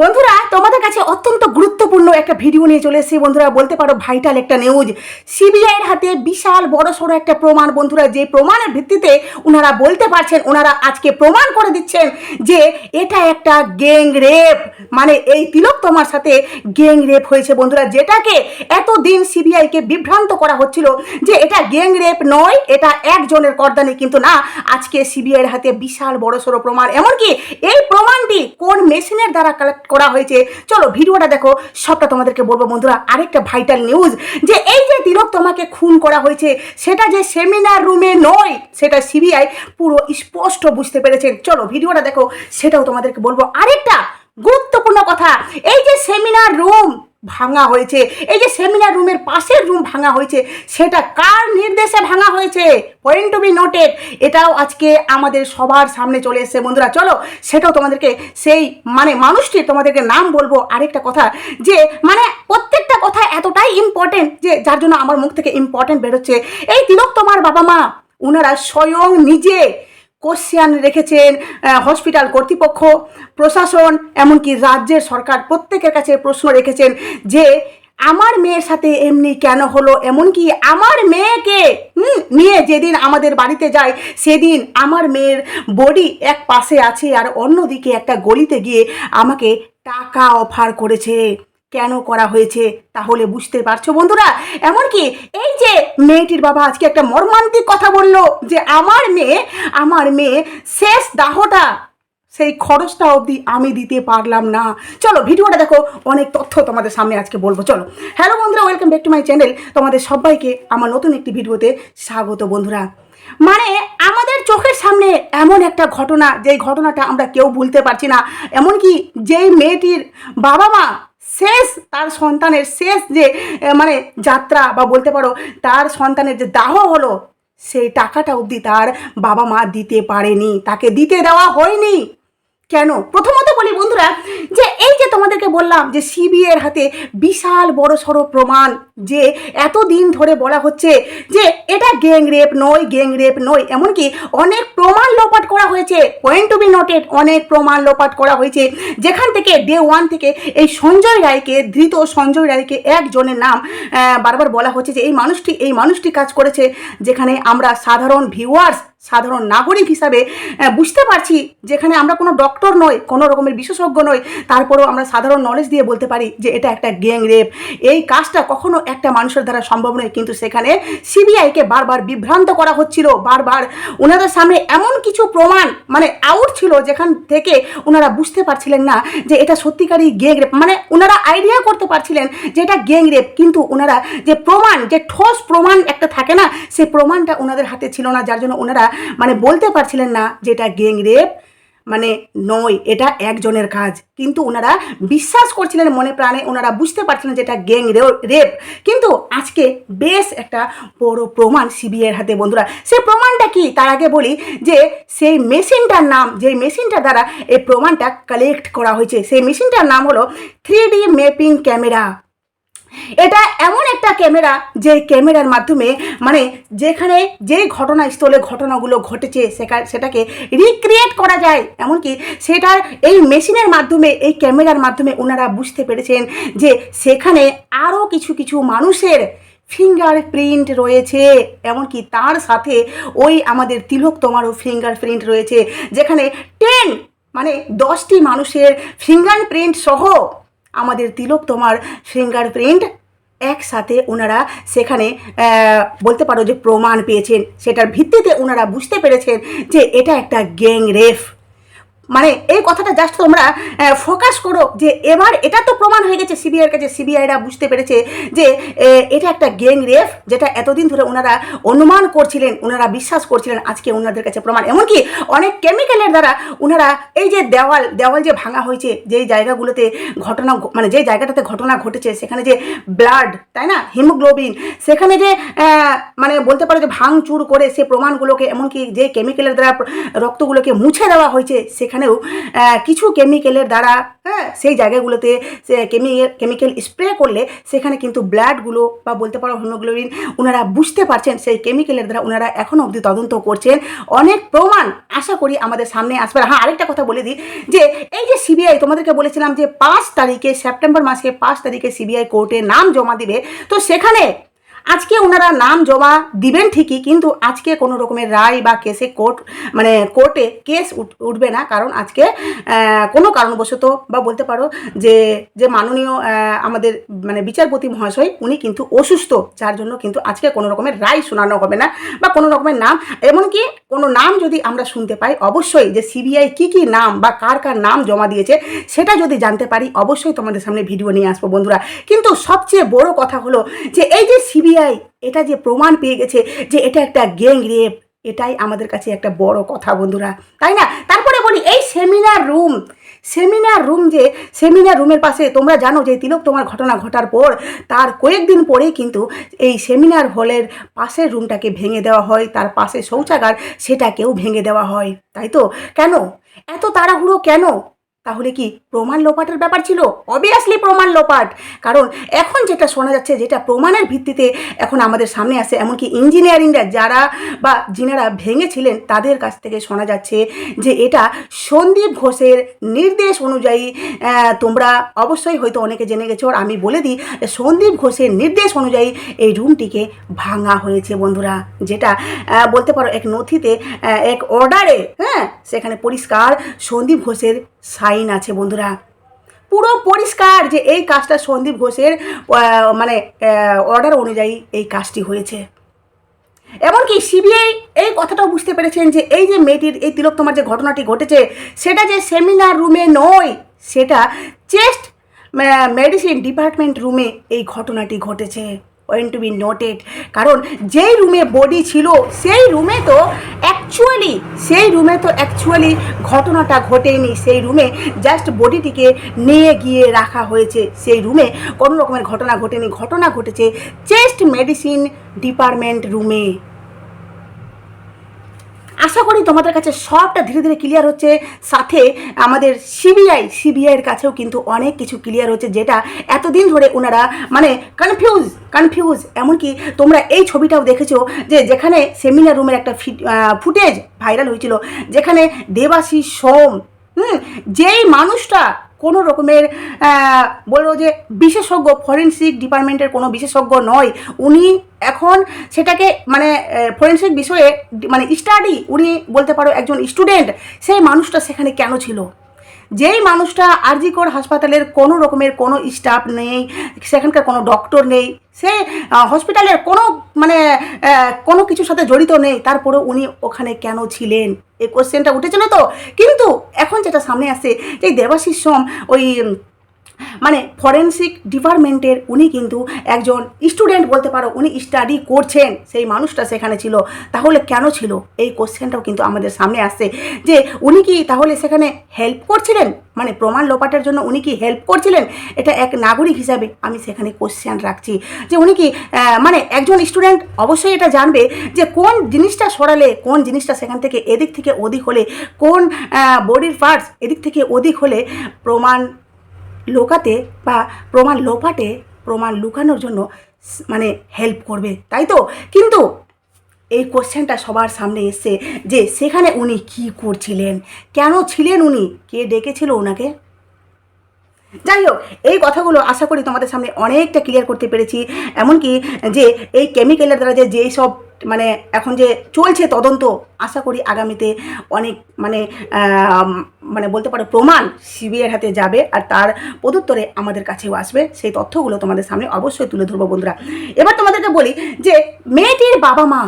বন্ধুরা, তোমাদের কাছে অত্যন্ত গুরুত্বপূর্ণ একটা ভিডিও নিয়ে চলে এসেছি। বন্ধুরা, বলতে পারো ভাইটাল একটা নিউজ সিবিআইয়ের হাতে বিশাল বড় সড়ো একটা প্রমাণ। বন্ধুরা, যে প্রমাণের ভিত্তিতে ওনারা বলতে পারছেন, ওনারা আজকে প্রমাণ করে দিচ্ছেন যে এটা একটা গ্যাং রেপ মানে এই তিলক তোমার সাথে গ্যাং রেপ হয়েছে বন্ধুরা, যেটাকে এতদিন সিবিআইকে বিভ্রান্ত করা হচ্ছিল যে এটা গ্যাং রেপ নয়, এটা একজনের করদানি কিন্তু না। আজকে সিবিআইয়ের হাতে বিশাল বড় সড়ো প্রমাণ। এমনকি এই প্রমাণটি কোন মেশিনের দ্বারা কালেক্ট করা হয়েছে। চলো, ভিডিওটা দেখো, সবটা তোমাদেরকে বলব বন্ধুরা। আরেকটা ভাইটাল নিউজ যে এই যে তিলক তোমাকে খুন করা হয়েছে, সেটা যে সেমিনার রুমে নয়, সেটা সিবিআই পুরো স্পষ্ট বুঝতে পেরেছেন। চলো, ভিডিওটা দেখো, সেটাও তোমাদেরকে বলব। আরেকটা গুরুত্বপূর্ণ কথা, এই যে সেমিনার রুম ভাঙা হয়েছে। এই যে সেমিনার রুমের পাশের রুম ভাঙা হয়েছে, সেটা কার নির্দেশে ভাঙা হয়েছে? পয়েন্ট টু বি নোটেড এটাও আজকে আমাদের সবার সামনে চলে এসেছে। বন্ধুরা, চলো, সেটাও তোমাদেরকে সেই মানে মানুষটি তোমাদেরকে নাম বলব আরেকটা কথা, যে মানে প্রত্যেকটা কথা এতটাই ইম্পর্টেন্ট যে যার জন্য আমার মুখ থেকে ইম্পর্টেন্ট বেরোচ্ছে। এই তিলক তোমার বাবা মা ওনারা স্বয়ং নিজে কোশ্চেন রেখেছেন হসপিটাল কর্তৃপক্ষ, প্রশাসন, এমনকি রাজ্যের সরকার প্রত্যেকের কাছে প্রশ্ন রেখেছেন যে, আমার মেয়ের সাথে এমনি কেন হলো? এমনকি আমার মেয়েকে নিয়ে যেদিন আমাদের বাড়িতে যায়, সেদিন আমার মেয়ের বডি এক পাশে আছে আর অন্যদিকে একটা গলিতে গিয়ে আমাকে টাকা অফার করেছে। কেন করা হয়েছে তাহলে বুঝতে পারছ বন্ধুরা? এমনকি এই যে মেয়েটির বাবা আজকে একটা মর্মান্তিক কথা বলল যে আমার মেয়ে আমার মেয়ে শেষ দাহটা, সেই খরচটা অবধি আমি দিতে পারলাম না। চলো ভিডিওটা দেখো, অনেক তথ্য তোমাদের সামনে আজকে বলব। চলো, হ্যালো বন্ধুরা welcome back to my channel তোমাদের সবাইকে আমার নতুন একটি ভিডিওতে স্বাগত বন্ধুরা। মানে আমাদের চোখের সামনে এমন একটা ঘটনা, যেই ঘটনাটা আমরা কেউ ভুলতে পারছি না। এমনকি যেই মেয়েটির বাবা মা শেষ, তার সন্তানের শেষ যে মানে যাত্রা বা বলতে পারো তার সন্তানের যে দাহ হলো, সেই টাকাটা অবধি তার বাবা মা দিতে পারেনি। তাকে দিতে দেওয়া হয়নি। কেন? প্রথমত বলি বন্ধুরা যে, এই যে তোমাদেরকে বললাম যে, সিবিএর হাতে বিশাল বড় সড়ো প্রমাণ যে এতদিন ধরে বলা হচ্ছে যে এটা গ্যাং রেপ নয় গ্যাং রেপ নয়, এমনকি অনেক প্রমাণ লোপাট করা হয়েছে পয়েন্ট টু বি নোটেড অনেক প্রমাণ লোপাট করা হয়েছে। যেখান থেকে ডে ওয়ান থেকে এই সঞ্জয় রায়কে, ধৃত সঞ্জয় রায়কে একজনের নাম বারবার বলা হচ্ছে যে এই মানুষটি এই মানুষটি কাজ করেছে যেখানে আমরা সাধারণ ভিউয়ার্স সাধারণ নাগরিক হিসাবে বুঝতে পারছি যেখানে আমরা কোনো ডক্টর নই, কোনো রকমের বিশেষজ্ঞ নই, তারপরেও আমরা সাধারণ নলেজ দিয়ে বলতে পারি যে এটা একটা গ্যাং রেপ এই কাজটা কখনো একটা মানুষের দ্বারা সম্ভব নয়। কিন্তু সেখানে সিবিআইকে বারবার বিভ্রান্ত করা হচ্ছিল। বারবার ওনাদের সামনে এমন কিছু প্রমাণ মানে আউট ছিল যেখান থেকে ওনারা বুঝতে পারছিলেন না যে এটা সত্যিকারই গ্যাং রেপ মানে ওনারা আইডিয়া করতে পারছিলেন যে এটা গ্যাং রেপ কিন্তু ওনারা যে প্রমাণ, যে ঠোস প্রমাণ একটা থাকে না সেই প্রমাণটা ওনাদের হাতে ছিল না। যার জন্য ওনারা মানে বলতে পারছিলেন না যে এটা গ্যাং রেপ মানে নয়, এটা একজনের কাজ। কিন্তু ওনারা বিশ্বাস করছিলেন মনে প্রাণে, ওনারা বুঝতে পারছিলেন যে এটা গ্যাং রেপ। কিন্তু আজকে বেশ একটা বড় প্রমাণ সিবিআইয়ের হাতে, বন্ধুরা। সেই প্রমাণটা কি? তার আগে বলি যে সেই মেশিনটার নাম যে মেশিনটার দ্বারা এই প্রমাণটা কালেক্ট করা হয়েছে, সেই মেশিনটার নাম হলো থ্রি ডি ম্যাপিং ক্যামেরা এটা এমন একটা ক্যামেরা যে ক্যামেরার মাধ্যমে মানে যেখানে যে ঘটনাস্থলে ঘটনাগুলো ঘটেছে সেটা সেটাকে রিক্রিয়েট করা যায়। এমনকি সেটার এই মেশিনের মাধ্যমে, এই ক্যামেরার মাধ্যমে ওনারা বুঝতে পেরেছেন যে সেখানে আরও কিছু কিছু মানুষের ফিঙ্গার প্রিন্ট রয়েছে। এমনকি তার সাথে ওই আমাদের তিলক তোমারও ফিঙ্গার প্রিন্ট রয়েছে, যেখানে টেন মানে দশটি মানুষের ফিঙ্গার প্রিন্ট সহ আমাদের তিলক তোমার ফিঙ্গার প্রিন্ট একসাথে ওনারা সেখানে বলতে পারো যে প্রমাণ পেয়েছেন। সেটার ভিত্তিতে ওনারা বুঝতে পেরেছেন যে এটা একটা গ্যাং রেফ মানে এই কথাটা জাস্ট তোমরা ফোকাস করো যে এবার এটা তো প্রমাণ হয়ে গেছে সিবিআইয়ের কাছে সিবিআইরা বুঝতে পেরেছে যে এটা একটা গ্যাং রেফ যেটা এতদিন ধরে ওনারা অনুমান করছিলেন, ওনারা বিশ্বাস করছিলেন, আজকে ওনাদের কাছে প্রমাণ। এমনকি অনেক কেমিক্যালের দ্বারা ওনারা এই যে দেওয়াল দেওয়াল যে ভাঙা হয়েছে, যেই জায়গাগুলোতে ঘটনা মানে যেই জায়গাটাতে ঘটনা ঘটেছে, সেখানে যে ব্লাড তাই না? হিমোগ্লোবিন সেখানে যে মানে বলতে পারো যে ভাঙচুর করে সে প্রমাণগুলোকে, এমনকি যে কেমিক্যালের দ্বারা রক্তগুলোকে মুছে দেওয়া হয়েছে, সেখানে সেখানেও কিছু কেমিক্যালের দ্বারা হ্যাঁ সেই জায়গাগুলোতে সে কেমিক্যাল স্প্রে করলে সেখানে কিন্তু ব্লাডগুলো বা বলতে পারো হিমোগ্লোবিন ওনারা বুঝতে পারছেন, সেই কেমিক্যালের দ্বারা ওনারা এখনও অবধি তদন্ত করছেন। অনেক প্রমাণ আশা করি আমাদের সামনে আসবে। হ্যাঁ আরেকটা কথা বলে দিই যে, এই যে সিবিআই তোমাদেরকে বলেছিলাম যে পাঁচ তারিখে, সেপ্টেম্বর মাসে পাঁচ তারিখে সিবিআই কোর্টে নাম জমা দিবে। তো সেখানে আজকে ওনারা নাম জমা দিবেন ঠিকই, কিন্তু আজকে কোনো রকমের রায় বা কেসে কোর্ট মানে কোর্টে কেস উঠ- উঠবে না। কারণ আজকে কোনো কারণবশত বা বলতে পারো যে যে মাননীয় আমাদের মানে বিচারপতি মহাশয়, উনি কিন্তু অসুস্থ, যার জন্য কিন্তু আজকে কোনো রকমের রায় শোনানো হবে না বা কোনো রকমের নাম। এমনকি কোনো নাম যদি আমরা শুনতে পাই, অবশ্যই যে সিবিআই কি কি নাম বা কার কার নাম জমা দিয়েছে, সেটা যদি জানতে পারি, অবশ্যই তোমাদের সামনে ভিডিও নিয়ে আসব বন্ধুরা। কিন্তু সবচেয়ে বড় কথা হলো যে, এই যে সিবিআই এটা যে প্রমাণ পেয়ে গেছে যে এটা একটা গ্যাং রেপ, এটাই আমাদের কাছে একটা বড় কথা বন্ধুরা, তাই না? তারপরে বলি, এই সেমিনার রুম সেমিনার রুম যে, সেমিনার রুমের পাশে তোমরা জানো যে তিলক তোমার ঘটনা ঘটার পর, তার কয়েকদিন পরেই কিন্তু এই সেমিনার হলের পাশের রুমটাকে ভেঙে দেওয়া হয়, তার পাশে শৌচাগার সেটাকেও ভেঙে দেওয়া হয়, তাই তো? কেন? এত তাড়াহুড়ো কেন? তাহলে কি প্রমাণ লোপাটের ব্যাপার ছিল? অবভিয়াসলি প্রমাণ লোপাট। কারণ এখন যেটা শোনা যাচ্ছে, যেটা প্রমাণের ভিত্তিতে এখন আমাদের সামনে আসে, এমনকি ইঞ্জিনিয়ারিংরা যারা বা যিনারা ভেঙেছিলেন, তাদের কাছ থেকে শোনা যাচ্ছে যে এটা সন্দীপ ঘোষের নির্দেশ অনুযায়ী তোমরা অবশ্যই হয়তো অনেকে জেনে গেছো, আর আমি বলে দিই, সন্দীপ ঘোষের নির্দেশ অনুযায়ী এই রুমটিকে ভাঙা হয়েছে বন্ধুরা। যেটা বলতে পারো এক নথিতে এক অর্ডারে হ্যাঁ সেখানে পরিষ্কার সন্দীপ ঘোষের সাইন আছে, বন্ধুরা। পুরো পরিষ্কার যে এই কাজটা সন্দীপ ঘোষের মানে অর্ডার অনুযায়ী এই কাজটি হয়েছে। এমনকি সিবিআই এই কথাটাও বুঝতে পেরেছেন যে এই যে মেয়েটির এই তিলোত্তমার যে ঘটনাটি ঘটেছে, সেটা যে সেমিনার রুমে নয়, সেটা চেস্ট মেডিসিন ডিপার্টমেন্ট রুমে এই ঘটনাটি ঘটেছে। ওয়েন টু বি নোটেড কারণ যেই রুমে বডি ছিল, সেই রুমে তো অ্যাকচুয়ালি সেই রুমে তো অ্যাকচুয়ালি ঘটনাটা ঘটেনি। সেই রুমে জাস্ট বডিটিকে নিয়ে গিয়ে রাখা হয়েছে। সেই রুমে কোনো রকমের ঘটনা ঘটেনি। ঘটনা ঘটেছে চেস্ট মেডিসিন ডিপার্টমেন্ট রুমে আশা করি তোমাদের কাছে সবটা ধীরে ধীরে ক্লিয়ার হচ্ছে। সাথে আমাদের সিবিআই সিবিআইয়ের কাছেও কিন্তু অনেক কিছু ক্লিয়ার হচ্ছে, যেটা এতদিন ধরে ওনারা মানে কনফিউজ কনফিউজ এমনকি তোমরা এই ছবিটাও দেখেছ যে যেখানে সেমিনার রুমের একটা ফুটেজ ভাইরাল হয়েছিল, যেখানে দেবাশিস সোম হুম, যেই মানুষটা কোনো রকমের বলব যে বিশেষজ্ঞ ফরেন্সিক ডিপার্টমেন্টের কোনো বিশেষজ্ঞ নয়, উনি এখন সেটাকে মানে ফরেন্সিক বিষয়ে মানে স্টাডি উনি বলতে পারো একজন স্টুডেন্ট সেই মানুষটা সেখানে কেন ছিল? যেই মানুষটা আরজিকর হাসপাতালের কোনো রকমের কোনো স্টাফ নেই, সেখানকার কোনো ডক্টর নেই, সে হসপিটালের কোনো মানে কোনো কিছুর সাথে জড়িত নেই তারপরে উনি ওখানে কেন ছিলেন? এই কোশ্চেনটা উঠেছিল তো। কিন্তু এখন যেটা সামনে আসে, যে দেবাশিস সোম ওই মানে ফরেন্সিক ডিপার্টমেন্টের উনি কিন্তু একজন স্টুডেন্ট বলতে পারো, উনি স্টাডি করছেন, সেই মানুষটা সেখানে ছিল। তাহলে কেন ছিল? এই কোশ্চেনটাও কিন্তু আমাদের সামনে আসছে। যে উনি কি তাহলে সেখানে হেল্প করছিলেন? মানে প্রমাণ লোপাটের জন্য উনি কি হেল্প করছিলেন? এটা এক নাগরিক হিসাবে আমি সেখানে কোশ্চেন রাখছি। যে উনি কি মানে একজন স্টুডেন্ট অবশ্যই এটা জানবে যে কোন জিনিসটা সরালে, কোন জিনিসটা সেখান থেকে এদিক থেকে ওদিক হলে, কোন বডির পার্টস এদিক থেকে ওদিক হলে প্রমাণ লোকাতে বা প্রমাণ লোপাটে প্রমাণ লুকানোর জন্য মানে হেল্প করবে, তাই তো? কিন্তু এই কোশ্চেনটা সবার সামনে এসছে যে সেখানে উনি কি করছিলেন? কেন ছিলেন উনি? কে ডেকেছিল ওনাকে যাই হোক, এই কথাগুলো আশা করি তোমাদের সামনে অনেকটা ক্লিয়ার করতে পেরেছি। এমনকি যে এই কেমিক্যালের দ্বারা যে যেই সব মানে এখন যে চলছে তদন্ত, আশা করি আগামীতে অনেক মানে মানে বলতে পারো প্রমাণ সিবিআইয়ের হাতে যাবে আর তার পদুত্তরে আমাদের কাছেও আসবে। সেই তথ্যগুলো তোমাদের সামনে অবশ্যই তুলে ধরবো বন্ধুরা। এবার তোমাদেরকে বলি যে, মেয়েটির বাবা মা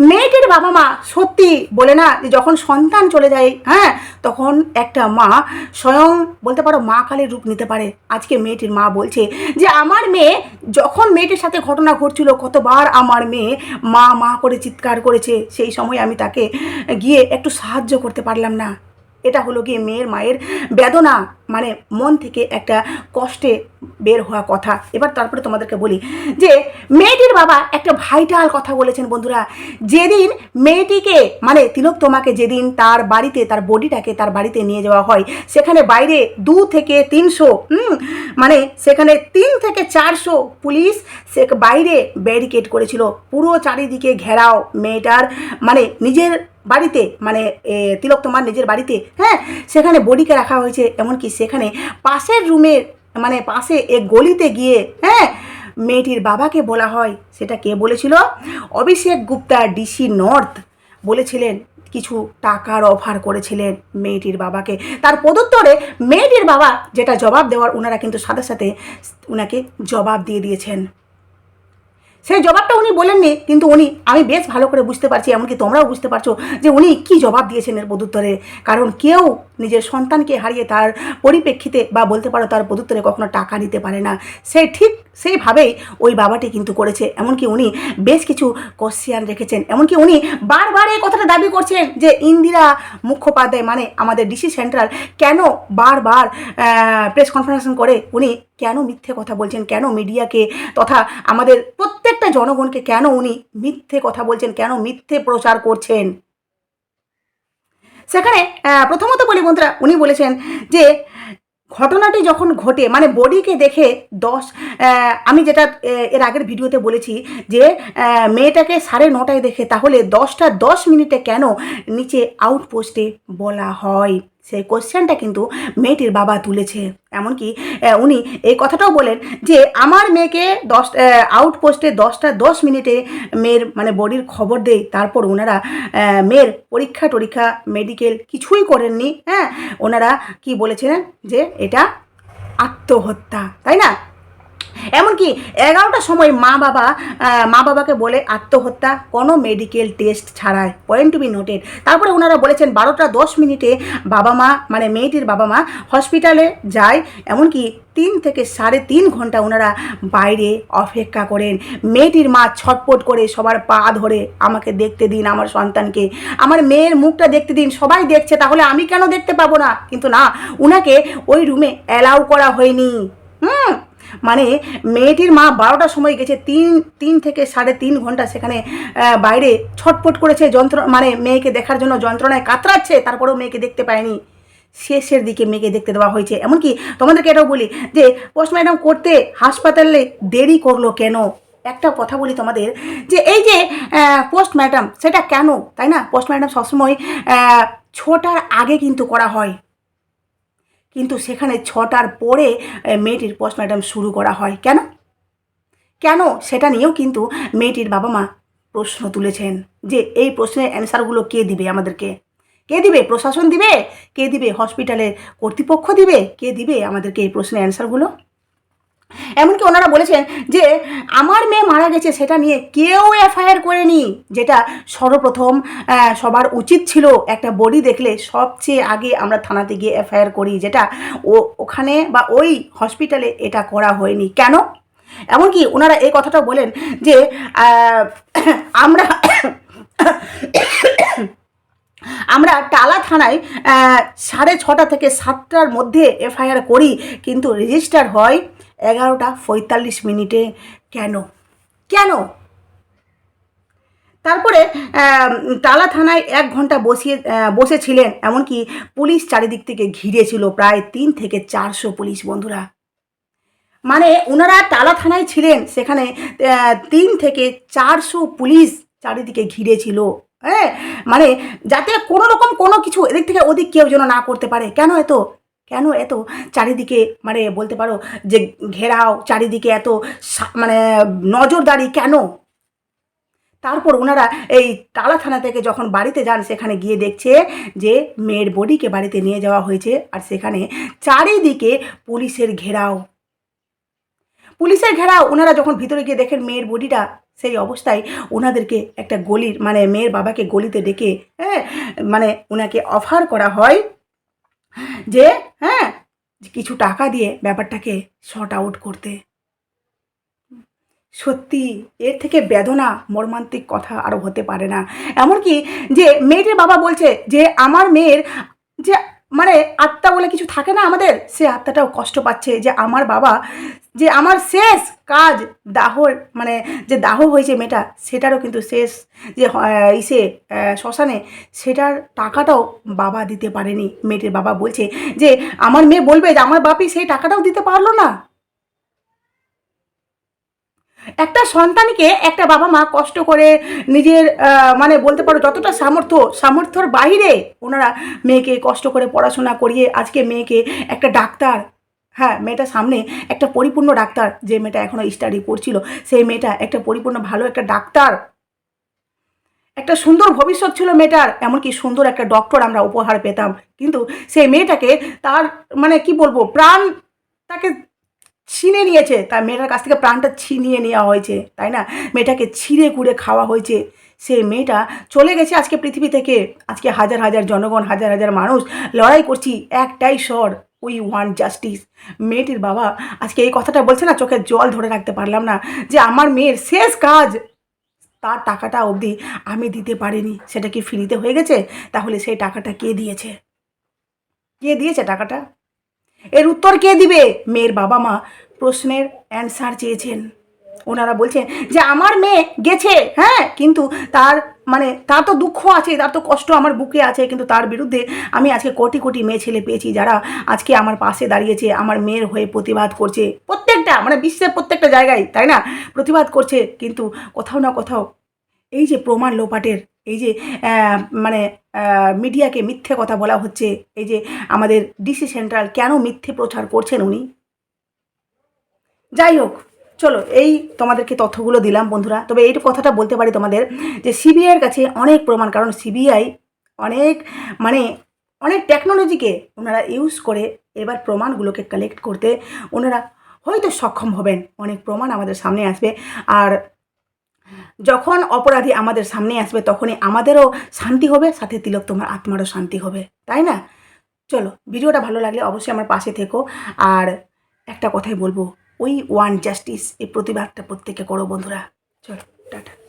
মেয়েটির বাবা মা সত্যি বলে না যে যখন সন্তান চলে যায় হ্যাঁ তখন একটা মা স্বয়ং বলতে পারো মা কালের রূপ নিতে পারে। আজকে মেয়েটির মা বলছে যে, আমার মেয়ে যখন মেয়েটির সাথে ঘটনা ঘটছিল, কতবার আমার মেয়ে মা মা করে চিৎকার করেছে, সেই সময় আমি তাকে গিয়ে একটু সাহায্য করতে পারলাম না। এটা হলো গিয়ে মেয়ের মায়ের বেদনা মানে মন থেকে একটা কষ্টে বের হওয়া কথা। এবার তারপরে তোমাদেরকে বলি যে, মেয়েটির বাবা একটা ভাইটাল কথা বলেছেন বন্ধুরা। যেদিন মেয়েটিকে মানে তিলক তোমাকে যেদিন তার বাড়িতে, তার বডিটাকে তার বাড়িতে নিয়ে যাওয়া হয়, সেখানে বাইরে দু থেকে তিনশো মানে সেখানে তিন থেকে চারশো পুলিশ সে বাইরে ব্যারিকেড করেছিল। পুরো চারিদিকে ঘেরাও মেয়েটার মানে নিজের বাড়িতে মানে তিলক তোমার নিজের বাড়িতে হ্যাঁ সেখানে বডিকে রাখা হয়েছে। এমনকি সেখানে পাশের রুমের মানে পাশে এক গলিতে গিয়ে হ্যাঁ মেয়েটির বাবাকে বলা হয়। সেটা কে বলেছিল? অভিষেক গুপ্তা, ডিসি নর্থ বলেছিলেন, কিছু টাকার অফার করেছিলেন মেয়েটির বাবাকে। তার পদুত্তরে মেয়েটির বাবা যেটা জবাব দেওয়ার ওনারা কিন্তু সাথে সাথে ওনাকে জবাব দিয়ে দিয়েছেন। সেই জবাবটা উনি বলেননি, কিন্তু উনি, আমি বেশ ভালো করে বুঝতে পারছি, এমনকি তোমরাও বুঝতে পারছ যে উনি কি জবাব দিয়েছেন এর প্রদুত্তরে কারণ কেউ নিজের সন্তানকে হারিয়ে তার পরিপ্রেক্ষিতে বা বলতে পারো তার প্রদুত্তরে কখনো টাকা নিতে পারে না। সে ঠিক সেইভাবেই ওই বাবাটি কিন্তু করেছে। এমনকি উনি বেশ কিছু কোশ্চিয়ান রেখেছেন। এমনকি উনি বারবার এই কথাটা দাবি করছেন যে ইন্দিরা মুখোপাধ্যায় মানে আমাদের ডিসি সেন্ট্রাল কেন বারবার প্রেস কনফারেন্স করে? উনি কেন মিথ্যে কথা বলছেন? কেন মিডিয়াকে তথা আমাদের প্রত্যেকটা জনগণকে কেন উনি মিথ্যে কথা বলছেন? কেন মিথ্যে প্রচার করছেন? সেখানে প্রথমত বলি বন্ধুরা, উনি বলেছেন যে ঘটনাটি যখন ঘটে মানে বডিকে দেখে দশ আমি যেটা এর আগের ভিডিওতে বলেছি যে মেয়েটাকে সাড়ে নটায় দেখে তাহলে দশটা দশ মিনিটে কেন নিচে আউটপোস্টে বলা হয়? সেই কোশ্চেনটা কিন্তু মেয়েটির বাবা তুলেছে। এমনকি উনি এই কথাটাও বলেন যে, আমার মেয়েকে দশ আউটপোস্টে দশটা দশ মিনিটে মেয়ের মানে বডির খবর দেয় তারপর ওনারা মেয়ের পরীক্ষা টরীক্ষা মেডিকেল কিছুই করেননি। হ্যাঁ ওনারা কি বলেছিলেন যে, এটা আত্মহত্যা। তাই না? এমনকি এগারোটার সময় মা বাবা মা বাবাকে বলে আত্মহত্যা, কোনো মেডিকেল টেস্ট ছাড়াই। পয়েন্ট টু বি নোটেড তারপরে ওনারা বলেছেন বারোটা দশ মিনিটে বাবা মা মানে মেয়েটির বাবা মা হসপিটালে যায়, এমনকি তিন থেকে সাড়ে তিন ঘণ্টা ওনারা বাইরে অপেক্ষা করেন। মেয়েটির মা ছটপট করে সবার পা ধরে, আমাকে দেখতে দিন আমার সন্তানকে। আমার মেয়ের মুখটা দেখতে দিন, সবাই দেখছে, তাহলে আমি কেন দেখতে পাবো না? কিন্তু না ওনাকে ওই রুমে অ্যালাউ করা হয়নি। হুম মানে মেয়েটির মা বারোটার সময় গেছে তিন তিন থেকে সাড়ে তিন ঘণ্টা সেখানে বাইরে ছটপট করেছে যন্ত্র মানে মেয়েকে দেখার জন্য যন্ত্রণায় কাতরাচ্ছে তারপরেও মেয়েকে দেখতে পায়নি। শেষের দিকে মেয়েকে দেখতে দেওয়া হয়েছে। এমনকি তোমাদেরকে এটাও বলি যে পোস্টমর্টম করতে হাসপাতালে দেরি করল কেন? একটা কথা বলি তোমাদের যে এই যে পোস্টম্যাডাম সেটা কেন? তাই না? পোস্টম্যাডাম সবসময় আহ, ছটার আগে কিন্তু করা হয়। কিন্তু সেখানে ছটার পরে মেয়েটির পোস্টমর্টম শুরু করা হয়। কেন? কেন? সেটা নিয়েও কিন্তু মেয়েটির বাবা মা প্রশ্ন তুলেছেন যে, এই প্রশ্নের অ্যান্সারগুলো কে দিবে আমাদেরকে? কে দিবে? প্রশাসন দিবে? কে দিবে? হসপিটালের কর্তৃপক্ষ দিবে? কে দিবে আমাদেরকে এই প্রশ্নের অ্যান্সারগুলো এমনকি ওনারা বলেছেন যে, আমার মেয়ে মারা গেছে, সেটা নিয়ে কেউ এফআইআর করেনি। যেটা সর্বপ্রথম সবার উচিত ছিল একটা বডি দেখলে সবচেয়ে আগে আমরা থানাতে গিয়ে এফআইআর করি, যেটা ও, ওখানে বা ওই হসপিটালে এটা করা হয়নি। কেন? এমনকি ওনারা এই কথাটা বলেন যে আমরা আমরা টালা থানায় সাড়ে ছটা থেকে সাতটার মধ্যে এফআইআর করি, কিন্তু রেজিস্টার হয় এগারোটা পঁয়তাল্লিশ মিনিটে কেন? কেন? তারপরে টালা থানায় এক ঘণ্টা বসিয়ে বসেছিলেন, এমনকি পুলিশ চারিদিক থেকে ঘিরে ছিল প্রায় তিন থেকে চারশো পুলিশ বন্ধুরা। মানে ওনারা টালা থানায় ছিলেন, সেখানে তিন থেকে চারশো পুলিশ চারিদিকে ঘিরে ছিল হ্যাঁ? মানে যাতে কোনো রকম কোনো কিছু এদিক থেকে ওদিক কেউ যেন না করতে পারে। কেন এত? কেন এত চারিদিকে মানে বলতে পারো যে ঘেরাও, চারিদিকে এত মানে নজরদারি কেন? তারপর ওনারা এই টালা থানা থেকে যখন বাড়িতে যান, সেখানে গিয়ে দেখছে যে মেয়ের বডিকে বাড়িতে নিয়ে যাওয়া হয়েছে আর সেখানে চারিদিকে পুলিশের ঘেরাও। পুলিশের ঘেরাও, ওনারা যখন ভিতরে গিয়ে দেখেন মেয়ের বডিটা, সেই অবস্থায় ওনাদেরকে একটা গলির মানে মেয়ের বাবাকে গলিতে ডেকে হ্যাঁ মানে ওনাকে অফার করা হয় যে হ্যাঁ কিছু টাকা দিয়ে ব্যাপারটাকে শর্ট আউট করতে। সত্যি, এর থেকে বেদনা, মর্মান্তিক কথা আরও হতে পারে না। এমনকি যে, মেয়েটির বাবা বলছে যে, আমার মেয়ের যে মানে আত্মা বলে কিছু থাকে না আমাদের? সে আত্মাটাও কষ্ট পাচ্ছে যে আমার বাবা, যে আমার শেষ কাজ দাহ মানে যে দাহ হয়েছে মেয়েটা, সেটারও কিন্তু শেষ যে ইসে শ্মশানে, সেটার টাকাটাও বাবা দিতে পারেনি। মেয়েটির বাবা বলছে যে, আমার মেয়ে বলবে যে, আমার বাপি সেই টাকাটাও দিতে পারল না। একটা সন্তানকে একটা বাবা মা কষ্ট করে নিজের মানে বলতে পারো যতটা সামর্থ্য, সামর্থ্যর বাইরে ওনারা মেয়েকে কষ্ট করে পড়াশোনা করিয়ে আজকে মেয়েকে একটা ডাক্তার হ্যাঁ মেয়েটা সামনে একটা পরিপূর্ণ ডাক্তার, যে মেয়েটা এখনও স্টাডি করছিল, সেই মেয়েটা একটা পরিপূর্ণ ভালো একটা ডাক্তার। একটা সুন্দর ভবিষ্যৎ ছিল মেয়েটার, এমনকি সুন্দর একটা ডক্টর আমরা উপহার পেতাম। কিন্তু সেই মেয়েটাকে তার মানে কি বলব, প্রাণ তাকে ছিনে নিয়েছে। তার মেয়েটার কাছ থেকে প্রাণটা ছিনিয়ে নেওয়া হয়েছে, তাই না? মেয়েটাকে ছিঁড়ে কুড়ে খাওয়া হয়েছে। সেই মেয়েটা চলে গেছে আজকে পৃথিবী থেকে। আজকে হাজার হাজার জনগণ, হাজার হাজার মানুষ লড়াই করছি একটাই স্বর, উই ওয়ান জাস্টিস। মেয়েটির বাবা আজকে এই কথাটা বলছে না, চোখে জল ধরে রাখতে পারলাম না যে আমার মেয়ের শেষ কাজ। তার টাকাটা অবধি আমি দিতে পারিনি। সেটা কি ফ্রিতে হয়ে গেছে? তাহলে সেই টাকাটা কে দিয়েছে? কে দিয়েছে টাকাটা? এর উত্তর কে দিবে? মেয়ের বাবা মা প্রশ্নের অ্যান্সার চেয়েছেন। ওনারা বলছেন যে, আমার মেয়ে গেছে হ্যাঁ কিন্তু তার মানে তার তো দুঃখ আছে, তার তো কষ্ট আমার বুকে আছে, কিন্তু তার বিরুদ্ধে আমি আজকে কোটি কোটি মেয়ে ছেলে পেয়েছি যারা আজকে আমার পাশে দাঁড়িয়েছে, আমার মেয়ের হয়ে প্রতিবাদ করছে। প্রত্যেকটা মানে বিশ্বের প্রত্যেকটা জায়গায়, তাই না? প্রতিবাদ করছে, কিন্তু কোথাও না কোথাও এই যে প্রমাণ লোপাটের এই যে মানে মিডিয়াকে মিথ্যে কথা বলা হচ্ছে, এই যে আমাদের ডিসি সেন্ট্রাল কেন মিথ্যে প্রচার করছেন উনি? যাই হোক, চলো, এই তোমাদেরকে তথ্যগুলো দিলাম বন্ধুরা। তবে এই কথাটা বলতে পারি তোমাদের যে সিবিআইয়ের কাছে অনেক প্রমাণ, কারণ সিবিআই অনেক মানে অনেক টেকনোলজিকে ওনারা ইউজ করে এবার প্রমাণগুলোকে কালেক্ট করতে ওনারা হয়তো সক্ষম হবেন। অনেক প্রমাণ আমাদের সামনে আসবে। আর যখন অপরাধী আমাদের সামনে আসবে, তখনই আমাদেরও শান্তি হবে, সাথে তিলক তোমার আত্মারও শান্তি হবে। তাই না? চলো, ভিডিওটা ভালো লাগলে অবশ্যই আমার পাশে থেকো। আর একটা কথাই বলব, ওই ওয়ান জাস্টিস এই প্রতিবাদটা প্রত্যেকে করো বন্ধুরা। চলো, টাটা।